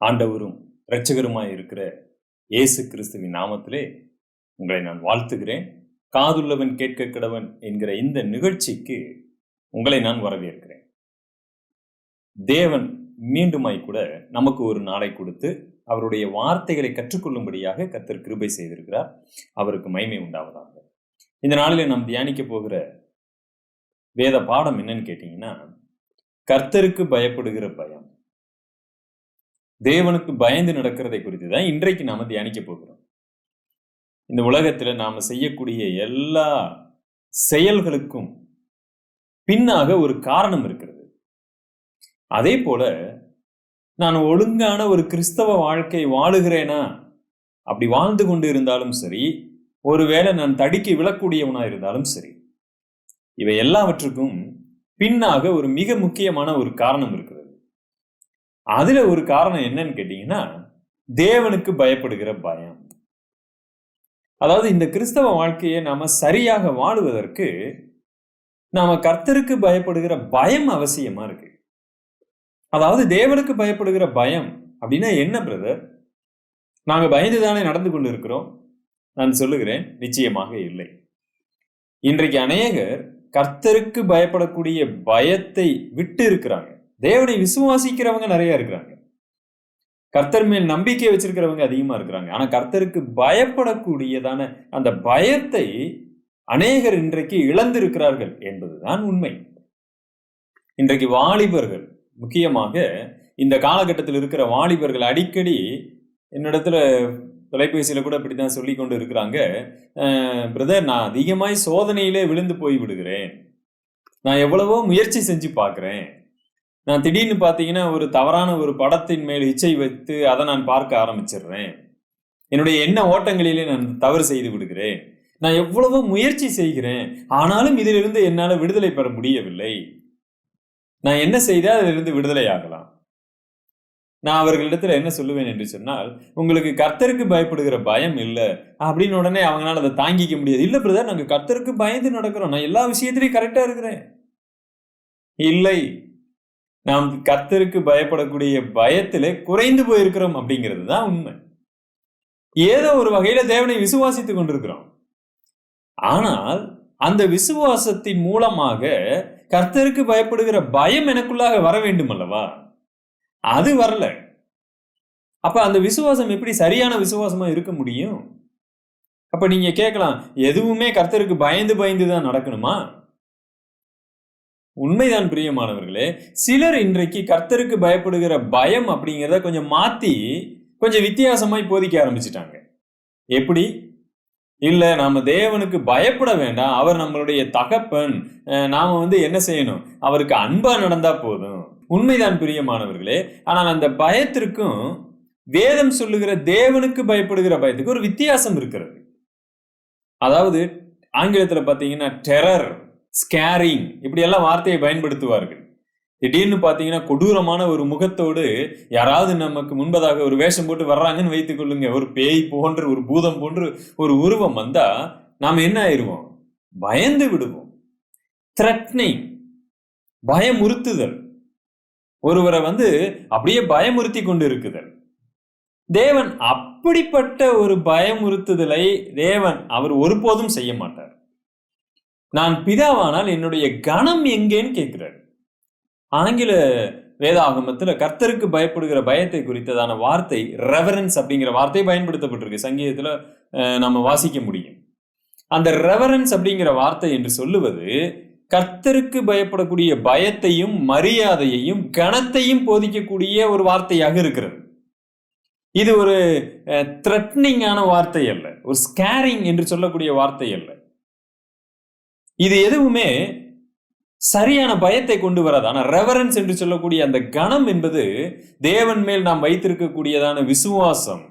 ஆண்டவரும் இரட்சகருமாய் இருக்கிற இயேசு கிறிஸ்துவின் நாமத்திலே உங்களை நான் வாழ்த்துகிறேன். காதுள்ளவன் கேட்க கிடவன் என்கிற இந்த நிகழ்ச்சிக்கு உங்களை நான் வரவேற்கிறேன். தேவன் மீண்டுமாய் கூட நமக்கு ஒரு நாளை கொடுத்து அவருடைய வார்த்தைகளை கற்றுக்கொள்ளும்படியாக கர்த்தர் கிருபை செய்திருக்கிறார். அவருக்கு மய்மை உண்டாவதாக. இந்த நாளில் நாம் தியானிக்க போகிற வேத பாடம் என்னன்னு கேட்டீங்கன்னா கர்த்தருக்கு பயப்படுகிற பயம். தேவனுக்கு பயந்து நடக்கிறதை குறித்து தான் இன்றைக்கு நாம தியானிக்க போகிறோம். இந்த உலகத்துல நாம செய்யக்கூடிய எல்லா செயல்களுக்கும் பின்னாக ஒரு காரணம் இருக்கிறது. அதே போல நான் ஒழுங்கான ஒரு கிறிஸ்தவ வாழ்க்கை வாழுகிறேனா? அப்படி வாழ்ந்து கொண்டு இருந்தாலும் சரி ஒருவேளை நான் தடுக்கி விழக்கூடியவனா இருந்தாலும் சரி இவை எல்லாவற்றுக்கும் பின்னாக ஒரு மிக முக்கியமான ஒரு காரணம் இருக்கு. அதுல ஒரு காரணம் என்னன்னு கேட்டீங்கன்னா தேவனுக்கு பயப்படுகிற பயம். அதாவது இந்த கிறிஸ்தவ வாழ்க்கையை நாம சரியாக வாழுவதற்கு நாம கர்த்தருக்கு பயப்படுகிற பயம் அவசியமா இருக்கு. அதாவது தேவனுக்கு பயப்படுகிற பயம் அப்படின்னா என்ன பிரதர்? நாங்க பயந்து தானே நடந்து கொண்டு இருக்கிறோம். நான் சொல்லுகிறேன் நிச்சயமாக இல்லை. இன்றைக்கு அநேகர் கர்த்தருக்கு பயப்படக்கூடிய பயத்தை விட்டு இருக்கிறாங்க. தேவனை விசுவாசிக்கிறவங்க நிறைய இருக்கிறாங்க. கர்த்தர் மேல் நம்பிக்கை வச்சிருக்கிறவங்க அதிகமா இருக்கிறாங்க. ஆனா கர்த்தருக்கு பயப்படக்கூடியதான அந்த பயத்தை அநேகர் இன்றைக்கு இழந்திருக்கிறார்கள் என்பதுதான் உண்மை. இன்றைக்கு வாலிபர்கள் முக்கியமாக இந்த காலகட்டத்தில் இருக்கிற வாலிபர்கள் அடிக்கடி என்னிடத்துல தொலைபேசியில கூட இப்படிதான் சொல்லி கொண்டு இருக்கிறாங்க. பிரதர் நான் அதிகமாய் சோதனையிலே விழுந்து போய் விடுகிறேன். நான் எவ்வளவோ முயற்சி செஞ்சு பார்க்குறேன். நான் திடீர்னு பார்த்தீங்கன்னா ஒரு தவறான ஒரு படத்தின் மேல் இச்சை வைத்து அதை நான் பார்க்க ஆரம்பிச்சிடுறேன். என்னுடைய எண்ண ஓட்டங்களிலே நான் தவறு செய்து விடுகிறேன். நான் எவ்வளவோ முயற்சி செய்கிறேன். ஆனாலும் இதிலிருந்து என்னால் விடுதலை பெற முடியவில்லை. நான் என்ன செய்தால் அதிலிருந்து விடுதலை ஆகலாம்? நான் அவர்களிடத்துல என்ன சொல்லுவேன் என்று சொன்னால் உங்களுக்கு கர்த்தருக்கு பயப்படுகிற பயம் இல்லை. அப்படின்னு உடனே அவங்களால அதை தாங்கிக்க முடியாது. இல்லை பிரதர் நாங்கள் கர்த்தருக்கு பயந்து நடக்கிறோம். நான் எல்லா விஷயத்திலையும் கரெக்டா இருக்கிறேன். இல்லை நாம் கர்த்தருக்கு பயப்படக்கூடிய பயத்திலே குறைந்து போயிருக்கிறோம் அப்படிங்கிறது தான் உண்மை. ஏதோ ஒரு வகையில தேவனை விசுவாசித்துக் கொண்டிருக்கிறோம். ஆனால் அந்த விசுவாசத்தின் மூலமாக கர்த்தருக்கு பயப்படுகிற பயம் எனக்குள்ளாக வர வேண்டும் அல்லவா? அது வரல. அப்ப அந்த விசுவாசம் எப்படி சரியான விசுவாசமா இருக்க முடியும்? அப்ப நீங்க கேட்கலாம் எதுவுமே கர்த்தருக்கு பயந்து பயந்து தான் நடக்கணுமா? உண்மைதான் பிரியமானவர்களே சிலர் இன்றைக்கு கர்த்தருக்கு பயப்படுகிற பயம் அப்படிங்கிறத கொஞ்சம் மாத்தி கொஞ்சம் வித்தியாசமாய் போதிக்க ஆரம்பிச்சிட்டாங்க. எப்படி? இல்ல நாம தேவனுக்கு பயப்பட வேண்டாம். அவர் நம்மளுடைய தகப்பன். நாம வந்து என்ன செய்யணும்? அவருக்கு அன்பா நடந்தா போதும். உண்மைதான் பிரியமானவர்களே ஆனால் அந்த பயத்திற்கும் வேதம் சொல்லுகிற தேவனுக்கு பயப்படுகிற பயத்துக்கு ஒரு வித்தியாசம் இருக்கிறது. அதாவது ஆங்கிலத்துல பாத்தீங்கன்னா டெரர் ஸ்கேரிங் இப்படி எல்லாம் வார்த்தையை பயன்படுத்துவார்கள். திடீர்னு பார்த்தீங்கன்னா கொடூரமான ஒரு முகத்தோடு யாராவது நமக்கு முன்பதாக ஒரு வேஷம் போட்டு வர்றாங்கன்னு வைத்துக் கொள்ளுங்க. ஒரு பேய் போன்ற ஒரு பூதம் போன்று ஒரு உருவம் வந்தா நாம் என்ன ஆயிடுவோம் பயந்து விடுவோம். த்ரெட்னிங் பயமுறுத்துதல். ஒருவரை வந்து அப்படியே பயமுறுத்தி கொண்டு இருக்குதல் தேவன் அப்படிப்பட்ட ஒரு பயமுறுத்துதலை தேவன் அவர் ஒருபோதும் செய்ய மாட்டார். நான் பிதாவானால் என்னுடைய கணம் எங்கேன்னு கேட்கிறார். ஆங்கில வேதாகமத்தில் கர்த்தருக்கு பயப்படுகிற பயத்தை குறித்ததான வார்த்தை ரெவரன்ஸ் அப்படிங்கிற வார்த்தை பயன்படுத்தப்பட்டிருக்கு. சங்கீதத்தில் நம்ம வாசிக்க முடியும். அந்த ரெவரன்ஸ் அப்படிங்கிற வார்த்தை என்று சொல்லுவது கர்த்தருக்கு பயப்படக்கூடிய பயத்தையும் மரியாதையையும் கணத்தையும் போதிக்கக்கூடிய ஒரு வார்த்தையாக இருக்கிறது. இது ஒரு த்ரெட்னிங்கான வார்த்தை அல்ல. ஒரு ஸ்கேரிங் என்று சொல்லக்கூடிய வார்த்தை அல்ல. இது எதுவுமே சரியான பயத்தை கொண்டு வராது ஆனால் ரெவரன்ஸ் என்று சொல்லக்கூடிய அந்த கணம் என்பது தேவன் மேல் நாம் வைத்திருக்கக்கூடியதான விசுவாசம்.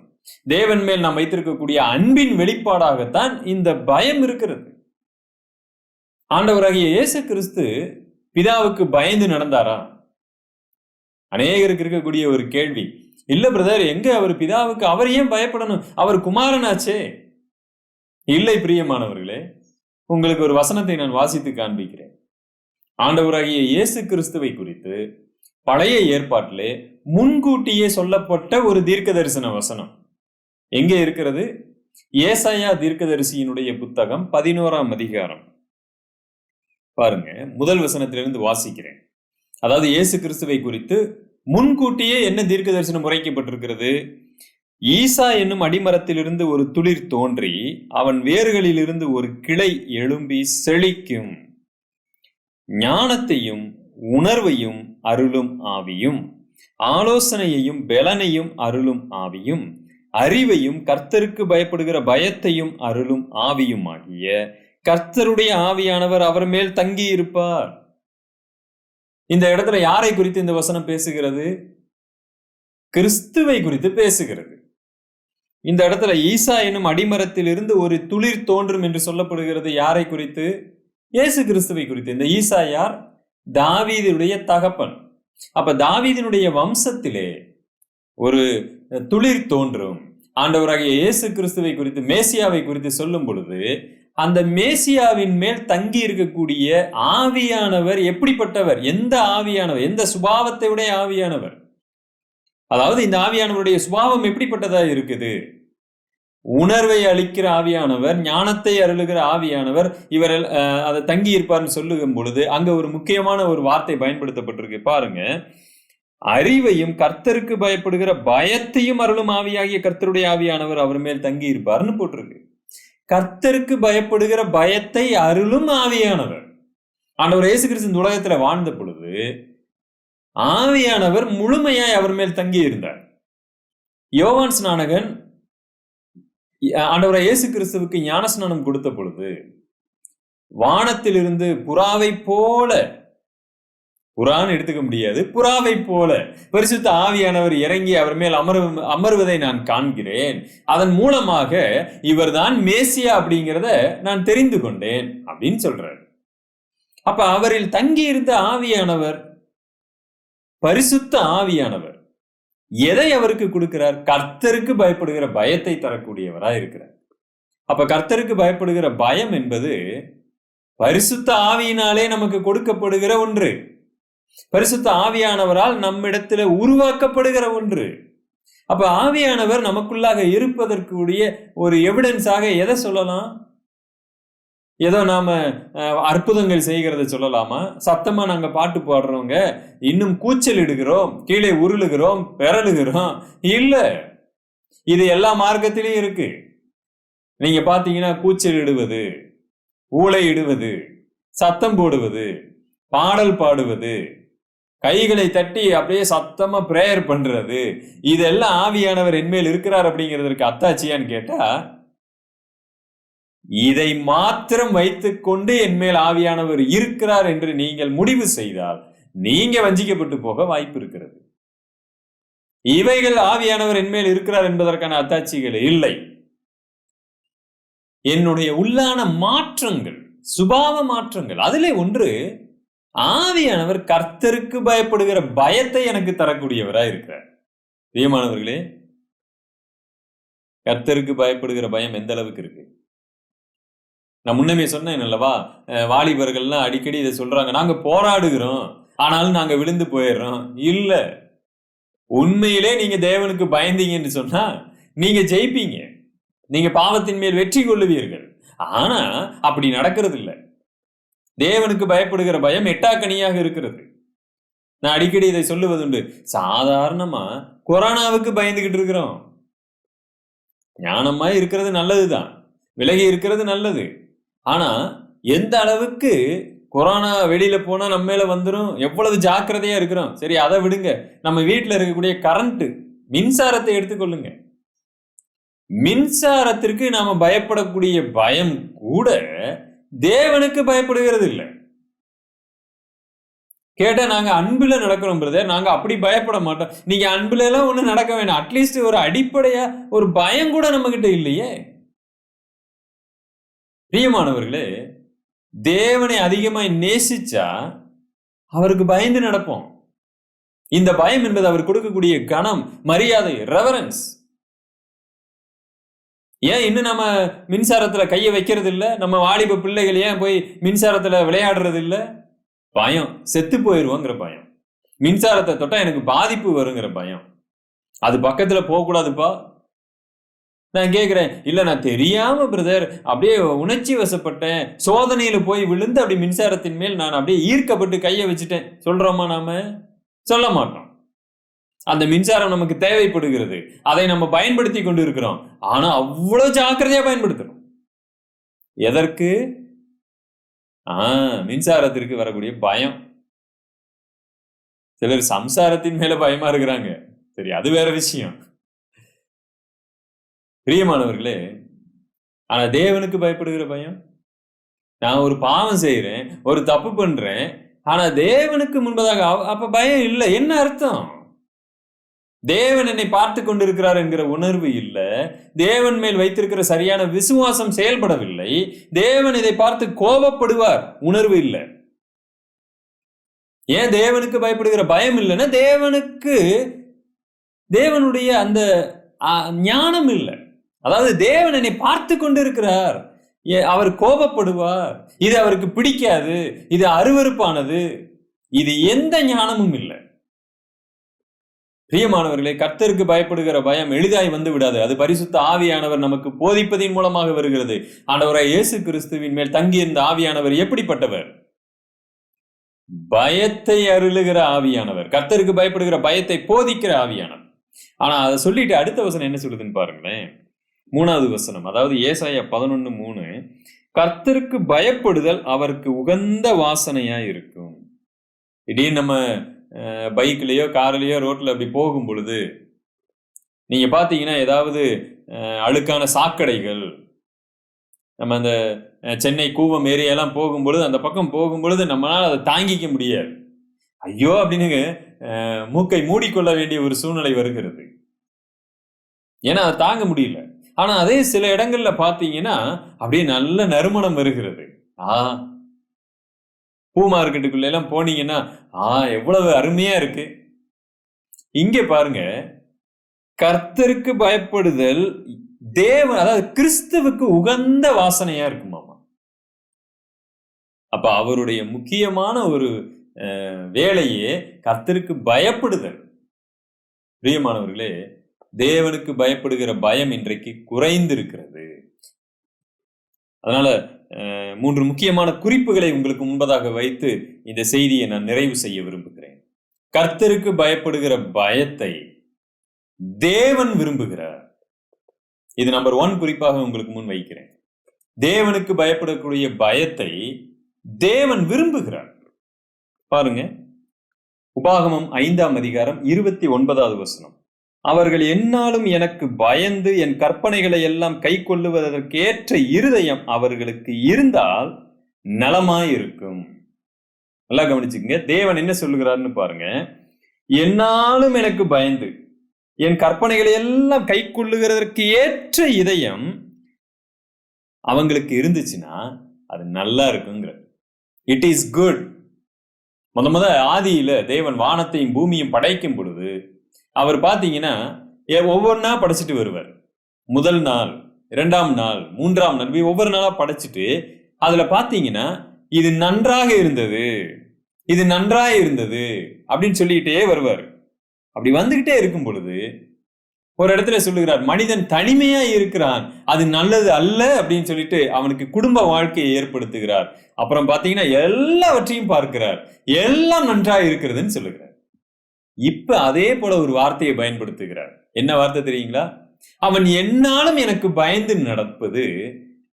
தேவன் மேல் நாம் வைத்திருக்கக்கூடிய அன்பின் வெளிப்பாடாகத்தான் இந்த பயம் இருக்கிறது. ஆண்டவராகிய இயேசு கிறிஸ்து பிதாவுக்கு பயந்து நடந்தாரா? அநேகருக்கு இருக்கக்கூடிய ஒரு கேள்வி. இல்ல பிரதர் எங்க அவர் பிதாவுக்கு அவர் ஏன் பயப்படணும்? அவர் குமாரனாச்சே. இல்லை பிரியமானவர்களே உங்களுக்கு ஒரு வசனத்தை நான் வாசித்து காண்பிக்கிறேன். ஆண்டவராகிய இயேசு கிறிஸ்துவை குறித்து பழைய ஏற்பாட்டிலே முன்கூட்டியே சொல்லப்பட்ட ஒரு தீர்க்க தரிசன வசனம். எங்கே இருக்கிறது? ஏசாயா தீர்க்கதரிசியினுடைய புத்தகம் பதினோராம் அதிகாரம். பாருங்க முதல் வசனத்திலிருந்து வாசிக்கிறேன். அதாவது இயேசு கிறிஸ்துவை குறித்து முன்கூட்டியே என்ன தீர்க்க தரிசனம் உரைக்கப்பட்டிருக்கிறது ஈசா என்னும் அடிமரத்திலிருந்து ஒரு துளிர் தோன்றி அவன் வேர்களிலிருந்து ஒரு கிளை எழும்பி செழிக்கும். ஞானத்தையும் உணர்வையும் அருளும் ஆவியும் ஆலோசனையையும் பெலனையும் அருளும் ஆவியும் அறிவையும் கர்த்தருக்கு பயப்படுகிற பயத்தையும் அருளும் ஆவியும் ஆகிய கர்த்தருடைய ஆவியானவர் அவர் மேல் தங்கி இருப்பார் இந்த இடத்துல யாரை குறித்து இந்த வசனம் பேசுகிறது? கிறிஸ்துவை குறித்து பேசுகிறது. இந்த இடத்துல ஈசா எனும் அடிமரத்தில் இருந்து ஒரு துளிர் தோன்றும் என்று சொல்லப்படுகிறது. யாரை குறித்து? இயேசு கிறிஸ்துவை குறித்து. இந்த ஈசா யார்? தாவீதுடைய தகப்பன். அப்ப தாவீதினுடைய வம்சத்திலே ஒரு துளிர் தோன்றும். ஆண்டவராகிய இயேசு கிறிஸ்துவை குறித்து மேசியாவை குறித்து சொல்லும் பொழுது அந்த மேசியாவின் மேல் தங்கி இருக்கக்கூடிய ஆவியானவர் எப்படிப்பட்டவர்? எந்த ஆவியானவர்? எந்த சுபாவத்தை உடைய ஆவியானவர்? அதாவது இந்த ஆவியானவருடைய சுபாவம் எப்படிப்பட்டதா இருக்குது? உணர்வை அளிக்கிற ஆவியானவர் ஞானத்தை அருளுகிற ஆவியானவர் இவர் அதை தங்கி இருப்பார்னு சொல்லுகும் பொழுது அங்க ஒரு முக்கியமான ஒரு வார்த்தை பயன்படுத்தப்பட்டிருக்கு. பாருங்க. அறிவையும் கர்த்தருக்கு பயப்படுகிற பயத்தையும் அருளும் ஆவியாகிய கர்த்தருடைய ஆவியானவர் அவர் மேல் தங்கி இருப்பார்னு போட்டிருக்கு. கர்த்தருக்கு பயப்படுகிற பயத்தை அருளும் ஆவியானவர். ஆண்டவர் இயேசு கிறிஸ்து இந்த உலகத்துல வாழ்ந்த பொழுது ஆவியானவர் முழுமையாய் அவர் மேல் தங்கி இருந்தார் யோவான் ஸ்நானகன் ஆண்டவரை இயேசு கிறிஸ்துவுக்கு ஞானஸ்நானம் கொடுத்த பொழுது வானத்திலிருந்து புறாவை போல புறான்னு எடுத்துக்க முடியாது புறாவை போல பரிசுத்த ஆவியானவர் இறங்கி அவர் மேல் அமர் அமர்வதை நான் காண்கிறேன். அதன் மூலமாக இவர்தான் மேசியா அப்படிங்கிறத நான் தெரிந்து கொண்டேன் அப்படின்னு சொல்றார். அப்ப அவரில் தங்கி இருந்த ஆவியானவர் பரிசுத்த ஆவியானவர் எதை அவருக்கு கொடுக்கிறார்? கர்த்தருக்கு பயப்படுகிற பயத்தை தரக்கூடியவரா இருக்கிறார். அப்ப கர்த்தருக்கு பயப்படுகிற பயம் என்பது பரிசுத்த ஆவியினாலே நமக்கு கொடுக்கப்படுகிற ஒன்று. பரிசுத்த ஆவியானவரால் நம்மிடத்துல உருவாக்கப்படுகிற ஒன்று. அப்ப ஆவியானவர் நமக்குள்ளாக இருப்பதற்குரிய ஒரு எவிடன்ஸாக எதை சொல்லலாம்? ஏதோ நாம அற்புதங்கள் செய்கிறத சொல்லலாமா? சத்தமா நாங்க பாட்டு பாடுறவங்க இன்னும் கூச்சல் இடுகிறோம் கீழே உருளுகிறோம் பெறலுகிறோம் இல்ல. இது எல்லா மார்க்கத்திலையும் இருக்கு. நீங்க பாத்தீங்கன்னா கூச்சல் இடுவது ஊளை இடுவது சத்தம் போடுவது பாடல் பாடுவது கைகளை தட்டி அப்படியே சத்தமா பிரேயர் பண்றது இதெல்லாம் ஆவியானவர் என்மேல் இருக்கிறார் அப்படிங்கிறதுக்கு அத்தாச்சியான்னு கேட்டா இதை மாத்திரம் வைத்துக்கொண்டு என் மேல் ஆவியானவர் இருக்கிறார் என்று நீங்கள் முடிவு செய்தால் நீங்க வஞ்சிக்கப்பட்டு போக வாய்ப்பு இருக்கிறது. இவைகள் ஆவியானவர் என்மேல் இருக்கிறார் என்பதற்கான அத்தாட்சிகள் இல்லை. என்னுடைய உள்ளான மாற்றங்கள் சுபாவ மாற்றங்கள் அதிலே ஒன்று ஆவியானவர் கர்த்தருக்கு பயப்படுகிற பயத்தை எனக்கு தரக்கூடியவராக இருக்கிறார். பிரியமானவர்களே கர்த்தருக்கு பயப்படுகிற பயம் எந்த அளவுக்கு இருக்கு? நான் முன்னமே சொன்னேன் அல்லவா வாலிபர்கள்லாம் அடிக்கடி இதை சொல்றாங்க. நாங்க போராடுகிறோம். ஆனாலும் நாங்க விழுந்து போயிடுறோம். இல்ல. உண்மையிலே நீங்க தேவனுக்கு பயந்தீங்கன்னு சொன்னா நீங்க ஜெயிப்பீங்க. நீங்க பாவத்தின் மேல் வெற்றி கொள்ளுவீர்கள். ஆனா அப்படி நடக்கிறது இல்லை தேவனுக்கு பயப்படுகிற பயம் எட்டாக்கனியாக இருக்கிறது. நான் அடிக்கடி இதை சொல்லுவதுண்டு. சாதாரணமா கொரோனாவுக்கு பயந்துகிட்டு இருக்கிறோம். ஞானமா இருக்கிறது நல்லதுதான். விலகி இருக்கிறது நல்லது. ஆனால் எந்த அளவுக்கு கொரோனா வெளியில் போனால் நம்ம மேலே வந்துடும் எவ்வளவு ஜாக்கிரதையாக இருக்கிறோம். சரி அதை விடுங்க. நம்ம வீட்டில் இருக்கக்கூடிய கரண்ட்டு மின்சாரத்தை எடுத்துக்கொள்ளுங்க. மின்சாரத்திற்கு நாம் பயப்படக்கூடிய பயம் கூட தேவனுக்கு பயப்படுகிறது இல்லை கேட்டால் நாங்கள் அன்பில் நடக்கிறோம் பிரதர் நாங்கள் அப்படி பயப்பட மாட்டோம். நீங்கள் அன்பிலலாம் எல்லாம் நடக்க வேண்டாம் அட்லீஸ்ட் ஒரு அடிப்படையாக ஒரு பயம் கூட நம்மக்கிட்ட இல்லையே. பிரியமானவர்களே தேவனை அதிகமாய் நேசிச்சா அவருக்கு பயந்து நடப்போம். இந்த பயம் என்பது அவர் கொடுக்கக்கூடிய கணம் மரியாதை ரெவரன்ஸ் ஏன் இன்னும் நம்ம மின்சாரத்துல கையை வைக்கிறது இல்லை நம்ம வாலிப பிள்ளைகள் ஏன் போய் மின்சாரத்துல விளையாடுறது இல்லை பயம் செத்து போயிருவோங்கிற பயம். மின்சாரத்தை தொட்டா எனக்கு பாதிப்பு வருங்கிற பயம். அது பக்கத்துல போகக்கூடாதுப்பா. நான் கேட்குறேன் இல்ல நான் தெரியாமல் பிரதர் அப்படியே உணர்ச்சி வசப்பட்டேன். சோதனையில போய் விழுந்து அப்படி மின்சாரத்தின் மேல் நான் அப்படியே ஈர்க்கப்பட்டு கையை வச்சுட்டேன். சொல்றோமா நாம? சொல்ல மாட்டோம். அந்த மின்சாரம் நமக்கு தேவைப்படுகிறது. அதை நம்ம பயன்படுத்தி கொண்டு இருக்கிறோம் ஆனா அவ்வளவு ஜாக்கிரதையா பயன்படுத்தணும் எதற்கு? ஆ மின்சாரத்திற்கு வரக்கூடிய பயம். சிலர் சம்சாரத்தின் மேல பயமா இருக்கிறாங்க. சரி அது வேற விஷயம். பிரியமானவர்களே ஆனா தேவனுக்கு பயப்படுகிற பயம்? நான் ஒரு பாவம் செய்யறேன் ஒரு தப்பு பண்றேன் ஆனா தேவனுக்கு முன்பதாக அவ- அப்ப பயம் இல்லை. என்ன அர்த்தம்? தேவன் என்னை பார்த்து கொண்டிருக்கிறார் என்கிற உணர்வு இல்லை. தேவன் மேல் வைத்திருக்கிற சரியான விசுவாசம் செயல்படவில்லை. தேவன் இதை பார்த்து கோபப்படுவார். உணர்வு இல்லை. ஏன் தேவனுக்கு பயப்படுகிற பயம் இல்லைன்னா தேவனுக்கு தேவனுடைய அந்த ஞானம் இல்லை. அதாவது தேவன் என்னை பார்த்து கொண்டிருக்கிறார். ஏ- அவர் கோபப்படுவார். இது அவருக்கு பிடிக்காது. இது அருவருப்பானது. இது எந்த ஞானமும் இல்லை. பிரியமானவர்களே கர்த்தருக்கு பயப்படுகிற பயம் எளிதாய் வந்து விடாது. அது பரிசுத்த ஆவியானவர் நமக்கு போதிப்பதின் மூலமாக வருகிறது. ஆண்டவராய் இயேசு கிறிஸ்துவின் மேல் தங்கியிருந்த ஆவியானவர் எப்படிப்பட்டவர்? பயத்தை அருளுகிற ஆவியானவர். கர்த்தருக்கு பயப்படுகிற பயத்தை போதிக்கிற ஆவியானவர். ஆனா அதை சொல்லிட்டு அடுத்த வசனம் என்ன சொல்லுதுன்னு பாருங்களேன். மூணாவது வசனம் அதாவது ஏசாயா பதினொன்று மூணு கர்த்தருக்கு பயப்படுதல் அவருக்கு உகந்த வாசனையா இருக்கும். திடீர்னு நம்ம பைக்லயோ கார்லயோ ரோட்ல அப்படி போகும் பொழுது நீங்க பாத்தீங்கன்னா ஏதாவது அழுக்கான சாக்கடைகள் நம்ம அந்த சென்னை கூவம் ஏரியாலாம் போகும்பொழுது அந்த பக்கம் போகும்பொழுது நம்மளால அதை தாங்கிக்க முடியாது. ஐயோ அப்படின்னு மூக்கை மூடிக்கொள்ள வேண்டிய ஒரு சூழ்நிலை வருகிறது. ஏன்னா அதை தாங்க முடியல. ஆனா அதே சில இடங்கள்ல பாத்தீங்கன்னா அப்படியே நல்ல நறுமணம் வருகிறது. ஆ. பூ மார்க்கெட்டுக்குள்ள எல்லாம் போனீங்கன்னா ஆ எவ்வளவு அருமையா இருக்கு. இங்க பாருங்க கர்த்தருக்கு பயப்படுதல் தேவன் அதாவது கிறிஸ்துவுக்கு உகந்த வாசனையா இருக்குமாமா. அப்ப அவருடைய முக்கியமான ஒரு வேலையே கர்த்தருக்கு பயப்படுதல். பிரியமானவர்களே தேவனுக்கு பயப்படுகிற பயம் இன்றைக்கு குறைந்திருக்கிறது. அதனால அஹ், மூன்று முக்கியமான குறிப்புகளை உங்களுக்கு முன்பதாக வைத்து இந்த செய்தியை நான் நிறைவு செய்ய விரும்புகிறேன். கர்த்தருக்கு பயப்படுகிற பயத்தை தேவன் விரும்புகிறார். இது நம்பர் ஒன் குறிப்பாக உங்களுக்கு முன் வைக்கிறேன். தேவனுக்கு பயப்படக்கூடிய பயத்தை தேவன் விரும்புகிறார். பாருங்க. உபாகமம் ஐந்தாம் அதிகாரம் இருபத்தி ஒன்பதாவது வசனம். அவர்கள் என்னாலும் எனக்கு பயந்து என் கற்பனைகளை எல்லாம் கை கொள்ளுவதற்கேற்ற இருதயம் அவர்களுக்கு இருந்தால் நலமாயிருக்கும். நல்லா கவனிச்சுக்கங்க. தேவன் என்ன சொல்லுகிறார்னு பாருங்க. என்னாலும் எனக்கு பயந்து என் கற்பனைகளை எல்லாம் கை கொள்ளுகிறதற்கு ஏற்ற இதயம் அவங்களுக்கு இருந்துச்சுன்னா அது நல்லா இருக்குங்கிற இட் இஸ் குட் முத முத ஆதியில தேவன் வானத்தையும் பூமியும் படைக்கும் பொழுது அவர் பார்த்தீங்கன்னா ஒவ்வொன்றா படைச்சிட்டு வருவார். முதல் நாள் இரண்டாம் நாள் மூன்றாம் நாள் ஒவ்வொரு நாளாக படைச்சிட்டு அதில் பார்த்தீங்கன்னா இது நன்றாக இருந்தது இது நன்றாக இருந்தது அப்படின்னு சொல்லிக்கிட்டே வருவார். அப்படி வந்துக்கிட்டே இருக்கும் பொழுது ஒரு இடத்துல சொல்லுகிறார் மனிதன் தனிமையா இருக்கிறான் அது நல்லது அல்ல அப்படின்னு சொல்லிட்டு அவனுக்கு குடும்ப வாழ்க்கையை ஏற்படுத்துகிறார். அப்புறம் பார்த்தீங்கன்னா எல்லாவற்றையும் பார்க்கிறார். எல்லாம் நன்றா இருக்கிறதுன்னு சொல்லுகிறார். இப்ப அதே போல ஒரு வார்த்தையை பயன்படுத்துகிறார். என்ன வார்த்தை தெரியுங்களா? அவன் என்னாலும் எனக்கு பயந்து நடப்பது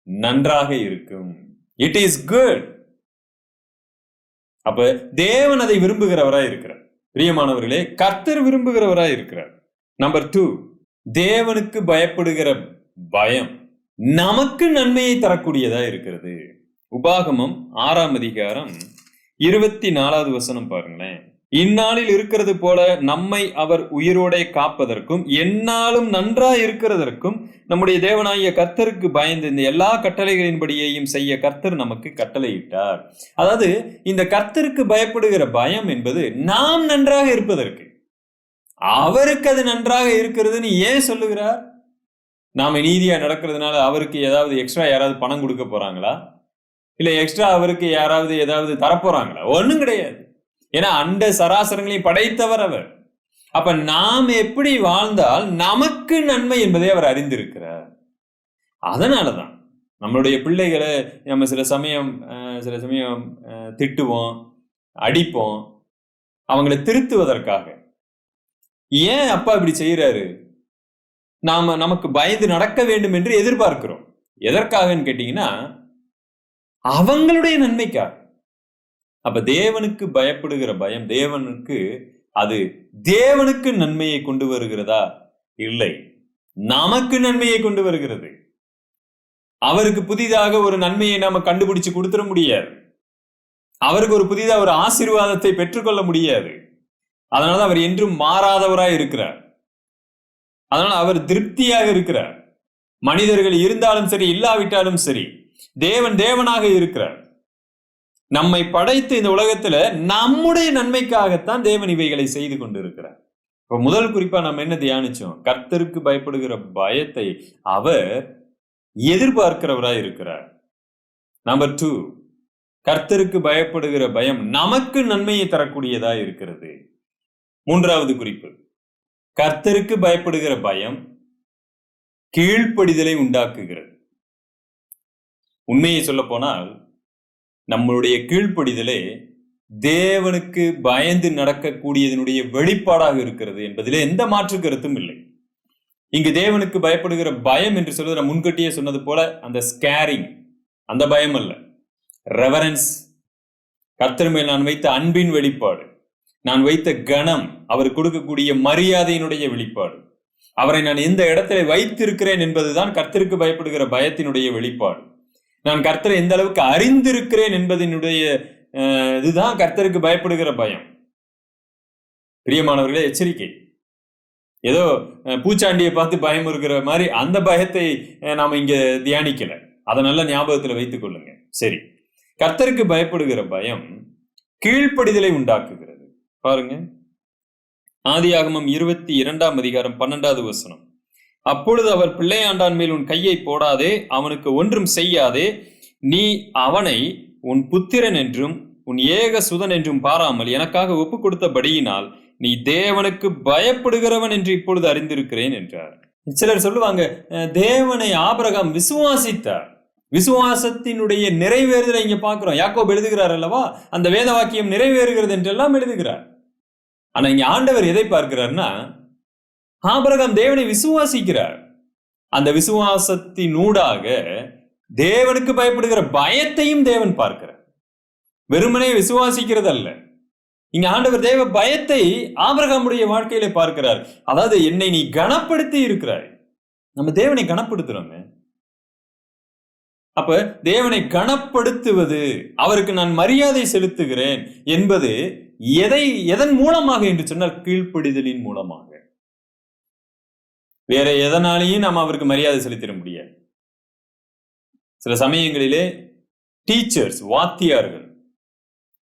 நன்றாக இருக்கும். இட் இஸ் குட் அப்ப தேவன் அதை விரும்புகிறவராய் இருக்கிறார். பிரியமானவர்களே கர்த்தர் விரும்புகிறவராய் இருக்கிறார். நம்பர் டூ தேவனுக்கு பயப்படுகிற பயம் நமக்கு நன்மையை தரக்கூடியதா இருக்கிறது. உபாகமம் ஆறாம் அதிகாரம் இருபத்தி நாலாவது வசனம் பாருங்களேன். இந்நாளில் இருக்கிறது போல நம்மை அவர் உயிரோடே காப்பதற்கும் எந்நாளும் நன்றா இருக்கிறதற்கும் நம்முடைய தேவனாகிய கர்த்தருக்கு பயந்து இந்த எல்லா கட்டளைகளின்படியையும் செய்ய கர்த்தர் நமக்கு கட்டளையிட்டார். அதாவது இந்த கர்த்தருக்கு பயப்படுகிற பயம் என்பது நாம் நன்றாக இருப்பதற்கு. அவருக்கு அது நன்றாக இருக்கிறதுன்னு ஏன் சொல்லுகிறார்? நாம நீதியா நடக்கிறதுனால அவருக்கு ஏதாவது எக்ஸ்ட்ரா யாராவது பணம் கொடுக்க போறாங்களா? இல்ல எக்ஸ்ட்ரா அவருக்கு யாராவது ஏதாவது தரப்போறாங்களா? ஒன்றும் கிடையாது. ஏன்னா அண்ட சராசரங்களையும் படைத்தவர் அவர். அப்ப நாம் எப்படி வாழ்ந்தால் நமக்கு நன்மை என்பதை அவர் அறிந்திருக்கிறார். அதனாலதான் நம்மளுடைய பிள்ளைகளை நம்ம சில சமயம் சில சமயம் திட்டுவோம் அடிப்போம். அவங்களை திருத்துவதற்காக. ஏன் அப்பா இப்படி செய்யறாரு நாம நமக்கு பயந்து நடக்க வேண்டும் என்று எதிர்பார்க்கிறோம். எதற்காகன்னு கேட்டீங்கன்னா அவங்களுடைய நன்மைக்காக. அப்ப தேவனுக்கு பயப்படுகிற பயம் தேவனுக்கு அது தேவனுக்கு நன்மையை கொண்டு வருகிறதா? இல்லை. நமக்கு நன்மையை கொண்டு வருகிறது. அவருக்கு புதிதாக ஒரு நன்மையை நாம கண்டுபிடிச்சு கொடுத்துட முடியாது. அவருக்கு ஒரு புதிதா ஒரு ஆசீர்வாதத்தை பெற்றுக்கொள்ள முடியாது. அதனால அவர் என்றும் மாறாதவராய் இருக்கிறார். அதனால அவர் திருப்தியாக இருக்கிறார். மனிதர்கள் இருந்தாலும் சரி இல்லாவிட்டாலும் சரி தேவன் தேவனாக இருக்கிறார். நம்மை படைத்து இந்த உலகத்துல நம்முடைய நன்மைக்காகத்தான் தேவன் இவைகளை செய்து கொண்டிருக்கிறார். இப்ப முதல் குறிப்பா நம்ம என்ன தியானிச்சோம்? கர்த்தருக்கு பயப்படுகிற பயத்தை அவர் எதிர்பார்க்கிறவராய் இருக்கிறார். நம்பர் டூ கர்த்தருக்கு பயப்படுகிற பயம் நமக்கு நன்மையை தரக்கூடியதா இருக்கிறது. மூன்றாவது குறிப்பு கர்த்தருக்கு பயப்படுகிற பயம் கீழ்ப்படிதலை உண்டாக்குகிறது. உண்மையை சொல்ல போனால் நம்மளுடைய கீழ்ப்படிதலே தேவனுக்கு பயந்து நடக்கக்கூடியதனுடைய வெளிப்பாடாக இருக்கிறது என்பதிலே எந்த மாற்று கருத்தும் இல்லை. இங்கு தேவனுக்கு பயப்படுகிற பயம் என்று சொல்வது நான் முன்கட்டியே சொன்னது போல அந்த ஸ்கேரிங் அந்த பயம் அல்ல. ரெவரன்ஸ் கர்த்தர் மேல் நான் வைத்த அன்பின் வெளிப்பாடு நான் வைத்த கணம் அவர் கொடுக்கக்கூடிய மரியாதையினுடைய வெளிப்பாடு. அவரை நான் எந்த இடத்துல வைத்திருக்கிறேன் என்பதுதான் கர்த்தருக்கு பயப்படுகிற பயத்தினுடைய வெளிப்பாடு. நான் கர்த்தரை எந்த அளவுக்கு அறிந்திருக்கிறேன் என்பதனுடைய இதுதான் கர்த்தருக்கு பயப்படுகிற பயம். பிரியமானவர்களே எச்சரிக்கை. ஏதோ பூச்சாண்டியை பார்த்து பயம் இருக்கிற மாதிரி அந்த பயத்தை நாம் இங்கே இங்க தியானிக்கல. அதை நல்ல ஞாபகத்தில் வைத்துக் கொள்ளுங்க. சரி. கர்த்தருக்கு பயப்படுகிற பயம் கீழ்ப்படிதலை உண்டாக்குகிறது. பாருங்க. ஆதியாகமம் இருபத்தி இரண்டாம் அதிகாரம் பன்னெண்டாவது வசனம். அப்பொழுது அவர் பிள்ளையாண்டான் மேல் உன் கையை போடாதே அவனுக்கு ஒன்றும் செய்யாதே. நீ அவனை உன் புத்திரன் என்றும் உன் ஏக சுதன் என்றும் பாராமல் எனக்காக ஒப்பு கொடுத்தபடியினால் நீ தேவனுக்கு பயப்படுகிறவன் என்று இப்பொழுது அறிந்திருக்கிறேன் என்றார். சிலர் சொல்லுவாங்க தேவனை ஆபரகம் விசுவாசித்தார். விசுவாசத்தினுடைய நிறைவேறுதலை இங்க பார்க்கிறோம். யாக்கோப் எழுதுகிறார் அல்லவா? அந்த வேத வாக்கியம் நிறைவேறுகிறது என்றெல்லாம் எழுதுகிறார். ஆனா இங்க ஆண்டவர் எதை பார்க்கிறார்னா ஆபிரகாம் தேவனை விசுவாசிக்கிறார். அந்த விசுவாசத்தினூடாக தேவனுக்கு பயப்படுகிற பயத்தையும் தேவன் பார்க்கிறார். வெறுமனே விசுவாசிக்கிறது அல்ல இங்க ஆண்டவர் தேவ பயத்தை ஆபிரகாமுடைய வாழ்க்கையில பார்க்கிறார். அதாவது என்னை நீ கனப்படுத்தி இருக்கிறாய். நம்ம தேவனை கனப்படுத்துறோமே. அப்ப தேவனை கனப்படுத்துவது அவருக்கு நான் மரியாதை செலுத்துகிறேன் என்பது எதை எதன் மூலமாக என்று சொன்னால் கீழ்ப்படிதலின் மூலமாக. வேற எதனாலையும் நாம் அவருக்கு மரியாதை செலுத்திட முடியாது. சில சமயங்களிலே டீச்சர்ஸ் வாத்தியார்கள்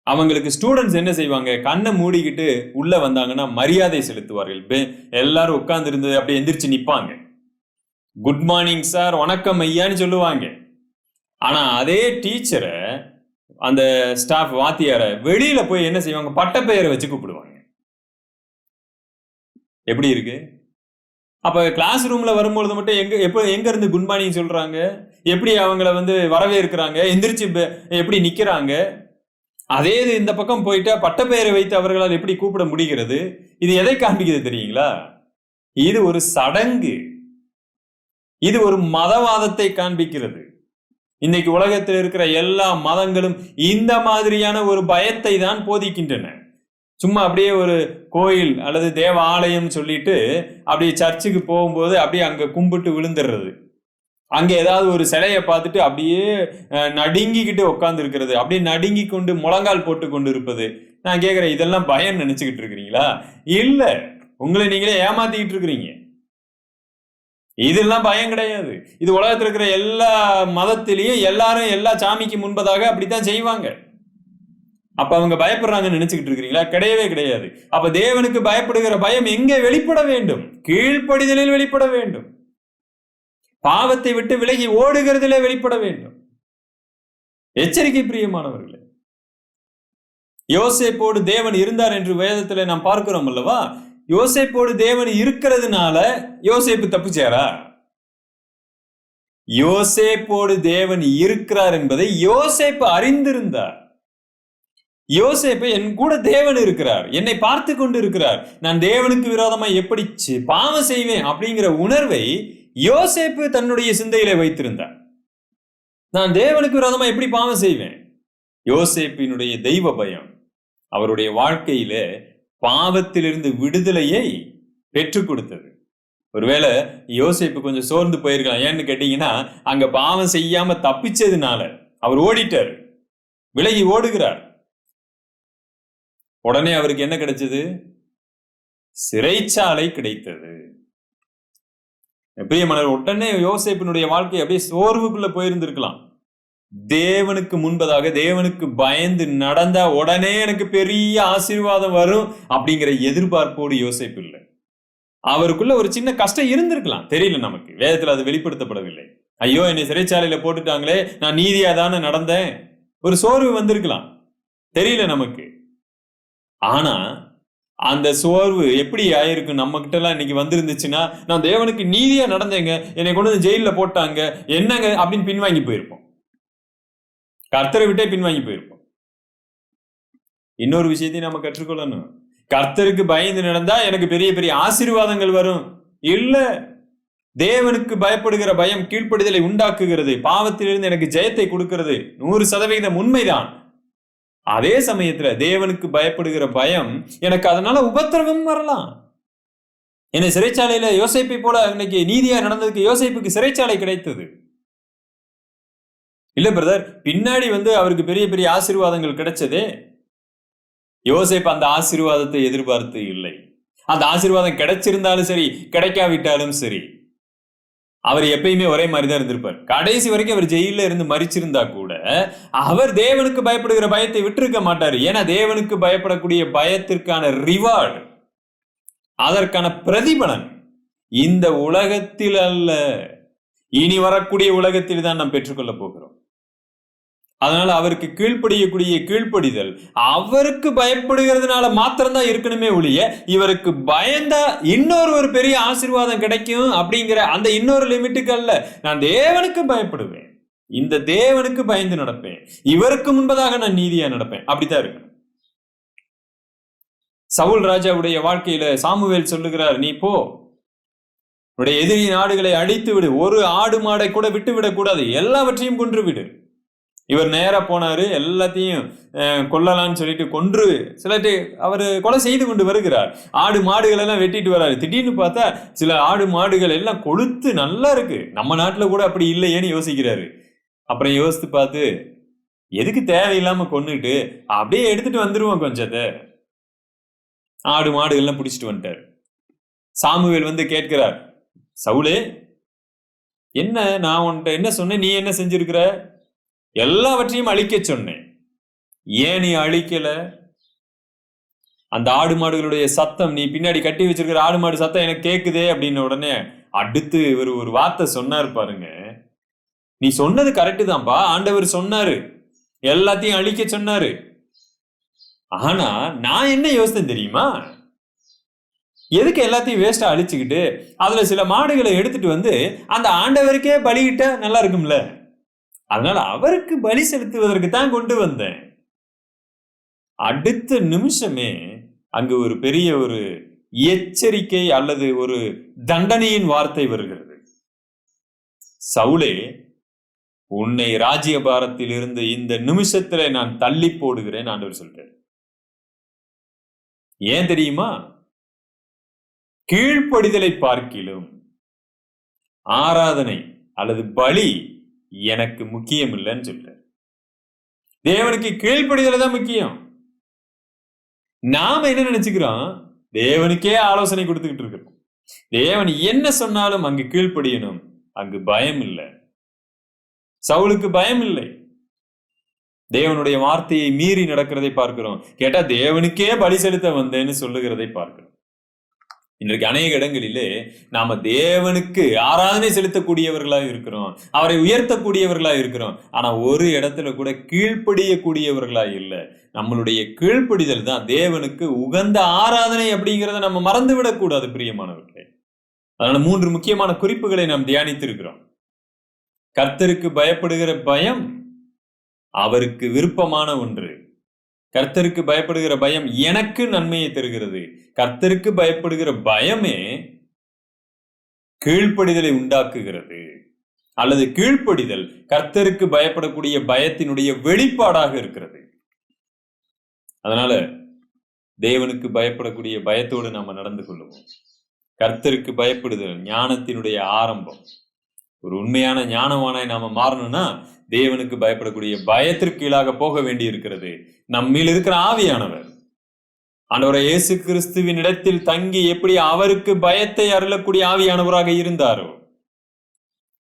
அவங்களுக்கு ஸ்டூடெண்ட்ஸ் என்ன செய்வாங்க? கண்ணை மூடிக்கிட்டு உள்ள வந்தாங்கன்னா மரியாதை செலுத்துவார்கள். எல்லாரும் உட்கார்ந்து இருந்தது அப்படியே எந்திரிச்சு நிப்பாங்க. குட் மார்னிங் சார் வணக்கம் ஐயான்னு சொல்லுவாங்க. ஆனா அதே டீச்சரை அந்த ஸ்டாஃப் வாத்தியாரை வெளியில போய் என்ன செய்வாங்க? பட்டப்பெயரை வச்சு கூப்பிடுவாங்க. எப்படி இருக்கு? அப்ப கிளாஸ் ரூம்ல வரும்பொழுது மட்டும் எங்க எப்ப எங்க இருந்து குட் மார்னிங் சொல்றாங்க? எப்படி அவங்கள வந்து வரவேற்கிறாங்க? எந்திரிச்சு எப்படி நிக்கிறாங்க? அதே இது இந்த பக்கம் போயிட்டா பட்டப்பெயரை வைத்து அவர்களால் எப்படி கூப்பிட முடிகிறது? இது எதை காண்பிக்குது தெரியுங்களா? இது ஒரு சடங்கு. இது ஒரு மதவாதத்தை காண்பிக்கிறது. இன்னைக்கு உலகத்தில் இருக்கிற எல்லா மதங்களும் இந்த மாதிரியான ஒரு பயத்தை தான் போதிக்கின்றன. சும்மா அப்படியே ஒரு கோயில் அல்லது தேவ ஆலயம் சொல்லிட்டு அப்படியே சர்ச்சுக்கு போகும்போது அப்படியே அங்கே கும்பிட்டு விழுந்துடுறது அங்கே ஏதாவது ஒரு சிலையை பார்த்துட்டு அப்படியே நடுங்கிக்கிட்டு உட்கார்ந்து இருக்கிறது அப்படியே நடுங்கி கொண்டு முழங்கால் போட்டு கொண்டு இருப்பது நான் கேட்குறேன் இதெல்லாம் பயம் நினைச்சுக்கிட்டு இருக்கிறீங்களா? இல்லை உங்களை நீங்களே ஏமாத்திக்கிட்டு இருக்கிறீங்க. இதெல்லாம் பயம் கிடையாது. இது உலகத்தில் இருக்கிற எல்லா மதத்திலையும் எல்லாரும் எல்லா சாமிக்கு முன்பதாக அப்படித்தான் செய்வாங்க. அப்ப அவங்க பயப்படுறாங்கன்னு நினைச்சுக்கிட்டு இருக்கிறீங்களா? கிடையவே கிடையாது. அப்ப தேவனுக்கு பயப்படுகிற பயம் எங்கே வெளிப்பட வேண்டும்? கீழ்ப்படிதலில் வெளிப்பட வேண்டும். பாவத்தை விட்டு விலகி ஓடுகிறதிலே வெளிப்பட வேண்டும். எச்சரிக்கை பிரியமானவர்களே யோசேப்போடு தேவன் இருந்தார் என்று வேதத்துல நாம் பார்க்கிறோம் அல்லவா? யோசேப்போடு தேவன் இருக்கிறதுனால யோசேப்பு தப்பிச்சாரா யோசேப்போடு தேவன் இருக்கிறார் என்பதை யோசேப்பு அறிந்திருந்தார். யோசேப்பு என் கூட தேவன் இருக்கிறார். என்னை பார்த்து கொண்டு இருக்கிறார் நான் தேவனுக்கு விரோதமா எப்படி பாவம் செய்வேன்? அப்படிங்கிற உணர்வை யோசேப்பு தன்னுடைய சிந்தையில வைத்திருந்தார். நான் தேவனுக்கு விரோதமா எப்படி பாவம் செய்வேன்? யோசேப்பினுடைய தெய்வ பயம். அவருடைய வாழ்க்கையில பாவத்திலிருந்து விடுதலையை பெற்றுக் கொடுத்தது. ஒருவேளை யோசேப்பு கொஞ்சம் சோர்ந்து போயிருக்கலாம். ஏன்னு கேட்டீங்கன்னா அங்க பாவம் செய்யாம தப்பிச்சதுனால அவர் ஓடிட்டார். விலகி ஓடுகிறார். உடனே அவருக்கு என்ன கிடைச்சது? சிறைச்சாலை கிடைத்தது. பிரியமலர் உடனே யோசிப்பினுடைய வாழ்க்கை அப்படியே சோர்வுக்குள்ள போயிருந்திருக்கலாம். தேவனுக்கு முன்பதாக தேவனுக்கு பயந்து நடந்தா உடனே எனக்கு பெரிய ஆசீர்வாதம் வரும் அப்படிங்கிற எதிர்பார்ப்போடு யோசிப்பு இல்லை. அவருக்குள்ள ஒரு சின்ன கஷ்டம் இருந்திருக்கலாம். தெரியல நமக்கு. வேதத்தில் அது வெளிப்படுத்தப்படவில்லை. ஐயோ என்னை சிறைச்சாலையில போட்டுட்டாங்களே நான் நீதியா தானே நடந்தேன்? ஒரு சோர்வு வந்திருக்கலாம். தெரியல நமக்கு. ஆனா அந்த சோர்வு எப்படி ஆயிருக்கும் நம்ம கிட்ட எல்லாம் இன்னைக்கு வந்திருந்துச்சுன்னா நான் தேவனுக்கு நீதியா நடந்தேங்க. என்னை கொண்டு வந்து ஜெயில போட்டாங்க. என்னங்க? அப்படின்னு பின்வாங்கி போயிருப்போம். கர்த்தரை விட்டே பின்வாங்கி போயிருப்போம். இன்னொரு விஷயத்தையும் நம்ம கற்றுக்கொள்ளணும். கர்த்தருக்கு பயந்து நடந்தா எனக்கு பெரிய பெரிய ஆசீர்வாதங்கள் வரும். இல்ல தேவனுக்கு பயப்படுகிற பயம் கீழ்ப்படுதலை உண்டாக்குகிறது. பாவத்திலிருந்து எனக்கு ஜெயத்தை கொடுக்கிறது. நூறு சதவிகிதம் உண்மைதான். அதே சமயத்துல தேவனுக்கு பயப்படுகிற பயம் எனக்கு அதனால உபத்திரவம் வரலாம். என்னை சிறைச்சாலையில யோசைப்பை போல இன்னைக்கு நீதியா நடந்ததுக்கு யோசைப்புக்கு சிறைச்சாலை கிடைத்தது. இல்ல பிரதர் பின்னாடி வந்து அவருக்கு பெரிய பெரிய ஆசீர்வாதங்கள் கிடைச்சதே. யோசைப் அந்த ஆசீர்வாதத்தை எதிர்பார்த்து இல்லை. அந்த ஆசீர்வாதம் கிடைச்சிருந்தாலும் சரி கிடைக்காவிட்டாலும் சரி. அவர் எப்பயுமே ஒரே மாதிரி தான் இருந்திருப்பார். கடைசி வரைக்கும் அவர் ஜெயில இருந்து மறிச்சிருந்தா கூட. அவர் தேவனுக்கு பயப்படுகிற பயத்தை விட்டிருக்க மாட்டார். ஏன்னா தேவனுக்கு பயப்படக்கூடிய பயத்திற்கான ரிவார்டு அதற்கான பிரதிபலன் இந்த உலகத்தில் அல்ல. இனி வரக்கூடிய உலகத்தில் தான் நாம் பெற்றுக்கொள்ள போகிறோம். அதனால அவருக்கு கீழ்ப்படியக்கூடிய கீழ்ப்படிதல் அவருக்கு பயப்படுகிறதுனால மாத்திரம்தான் இருக்கணுமே ஒழிய இவருக்கு பயந்தா இன்னொரு ஒரு பெரிய ஆசீர்வாதம் கிடைக்கும் அப்படிங்கிற அந்த இன்னொரு லிமிட்டுக்கு அல்ல. நான் தேவனுக்கு பயப்படுவேன். இந்த தேவனுக்கு பயந்து நடப்பேன். இவருக்கு முன்பதாக நான் நீதியா நடப்பேன். அப்படித்தான் இருக்கு. சவுல் ராஜாவுடைய வாழ்க்கையில சாமுவேல் சொல்லுகிறார் நீ போ. உன்னுடைய எதிரி நாடுகளை அழித்து விடு. ஒரு ஆடு மாடை கூட விட்டு விடக்கூடாது எல்லாவற்றையும் கொன்று விடு. இவர் நேரா போனாரு. எல்லாத்தையும் கொல்லலாம்னு சொல்லிட்டு கொன்று சிலட்டு அவர் கொலை செய்து கொண்டு வருகிறார். ஆடு மாடுகள் எல்லாம் வெட்டிட்டு வராரு. திடீர்னு பார்த்தா சில ஆடு மாடுகள் எல்லாம் கொளுத்து நல்லா இருக்கு. நம்ம நாட்டுல கூட அப்படி இல்லையேன்னு யோசிக்கிறாரு. அப்புறம் யோசித்து பார்த்து எதுக்கு தேவையில்லாம கொண்டுட்டு அப்படியே எடுத்துட்டு வந்துருவோம் கொஞ்சத்தை. ஆடு மாடுகள்லாம் பிடிச்சிட்டு வந்துட்டார். சாமுவேல் வந்து கேட்கிறார் சவுலே என்ன நான் உன்கிட்ட என்ன சொன்னேன்? நீ என்ன செஞ்சிருக்கிற? எல்லாவற்றையும் அழிக்க சொன்னேன். ஏன் நீ அழிக்கல? அந்த ஆடு மாடுகளுடைய சத்தம் நீ பின்னாடி கட்டி வச்சிருக்கிற ஆடு மாடு சத்தம் எனக்கு கேக்குதே அப்படின்னு உடனே அடுத்து இவர் ஒரு வார்த்தை சொன்னார் பாருங்க. நீ சொன்னது கரெக்டு தான்ப்பா ஆண்டவர் சொன்னாரு. எல்லாத்தையும் அழிக்க சொன்னாரு. ஆனா நான் என்ன யோசித்தேன் தெரியுமா? எதுக்கு எல்லாத்தையும் வேஸ்டா அழிச்சுக்கிட்டு அதுல சில மாடுகளை எடுத்துட்டு வந்து அந்த ஆண்டவருக்கே பலியிட்ட நல்லா இருக்கும்ல? அதனால அவருக்கு பலி செலுத்துவதற்கு தான் கொண்டு வந்தேன். அடுத்த நிமிஷமே அங்கு ஒரு பெரிய ஒரு எச்சரிக்கை அல்லது ஒரு தண்டனையின் வார்த்தை வருகிறது. சவுலே உன்னை ராஜ்யபாரத்தில் இருந்து இந்த நிமிஷத்துல நான் தள்ளி போடுகிறேன் ஆண்டவர் சொல்றேன் ஏன் தெரியுமா? கீழ்ப்படிதலை பார்க்கிலும் ஆராதனை அல்லது பலி எனக்கு முக்கியம் இல்லைன்னு சொல்றார். தேவனுக்கு கீழ்ப்படிதல் தான் முக்கியம். நாம என்ன நினைச்சுக்கிறோம்? தேவனுக்கே ஆலோசனை கொடுத்துக்கிட்டு இருக்கிறோம். தேவன் என்ன சொன்னாலும் அங்கு கீழ்ப்படியணும் அங்கு பயம் இல்லை சவுலுக்கு பயம் இல்லை தேவனுடைய வார்த்தையை மீறி நடக்கிறதை பார்க்கிறோம். கேட்டா தேவனுக்கே பலி செலுத்த வந்தேன்னு சொல்லுகிறதை பார்க்கிறோம். இன்றைக்கு அநேக இடங்களிலே நாம தேவனுக்கு ஆராதனை செலுத்தக்கூடியவர்களா இருக்கிறோம். அவரை உயர்த்தக்கூடியவர்களா இருக்கிறோம். ஆனா ஒரு இடத்துல கூட கீழ்ப்படியக்கூடியவர்களா இல்லை. நம்மளுடைய கீழ்ப்படிதல் தான் தேவனுக்கு உகந்த ஆராதனை அப்படிங்கிறத நம்ம மறந்து விடக்கூடாது பிரியமானவர்களே. அதனால மூன்று முக்கியமான குறிப்புகளை நாம் தியானித்திருக்கிறோம். கர்த்தருக்கு பயப்படுகிற பயம் அவருக்கு விருப்பமான ஒன்று. கர்த்தருக்கு பயப்படுகிற பயம் எனக்கு நன்மையை தருகிறது. கர்த்தருக்கு பயப்படுகிற பயமே கீழ்ப்படிதலை உண்டாக்குகிறது. அல்லது கீழ்ப்படிதல் கர்த்தருக்கு பயப்படக்கூடிய பயத்தினுடைய வெளிப்பாடாக இருக்கிறது. அதனால தேவனுக்கு பயப்படக்கூடிய பயத்தோடு நாம நடந்து கொள்ளுவோம். கர்த்தருக்கு பயப்படுதல் ஞானத்தினுடைய ஆரம்பம். ஒரு உண்மையான ஞானவானாய் நாம மாறணும்னா தேவனுக்கு பயப்படக்கூடிய பயத்திற்கு கீழாக போக வேண்டி இருக்கிறது நம்மில் இருக்கிற ஆவியானவர். ஆண்டவரை இயேசு கிறிஸ்துவின் இடத்தில் தங்கி எப்படி அவருக்கு பயத்தை அருளக்கூடிய ஆவியானவராக இருந்தாரோ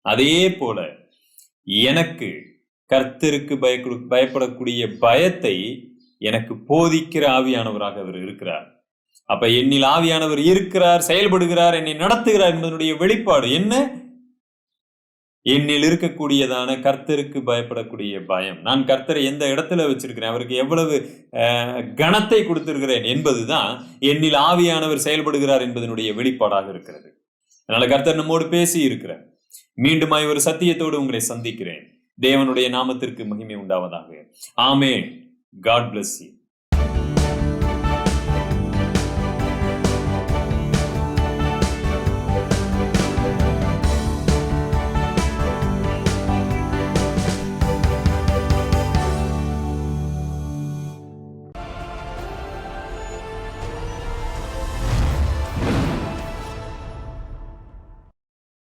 அதே போல எனக்கு கர்த்தருக்கு பய பயப்படக்கூடிய பயத்தை எனக்கு போதிக்கிற ஆவியானவராக அவர் இருக்கிறார். அப்ப என்னில் ஆவியானவர் இருக்கிறார் செயல்படுகிறார் என்னை நடத்துகிறார் என்பதனுடைய வெளிப்பாடு என்ன? என்னில் இருக்கக்கூடியதான கர்த்தருக்கு பயப்படக்கூடிய பயம். நான் கர்த்தரை எந்த இடத்துல வச்சிருக்கிறேன்? அவருக்கு எவ்வளவு கணத்தை கனத்தை கொடுத்திருக்கிறேன் என்பதுதான் என்னில் ஆவியானவர் செயல்படுகிறார் என்பதனுடைய வெளிப்பாடாக இருக்கிறது. அதனால கர்த்தர் நம்மோடு பேசி இருக்கிறார். மீண்டுமாய் ஒரு சத்தியத்தோடு உங்களை சந்திக்கிறேன். தேவனுடைய நாமத்திற்கு மகிமை உண்டாவதாக. ஆமே காட் பிளஸ் யூ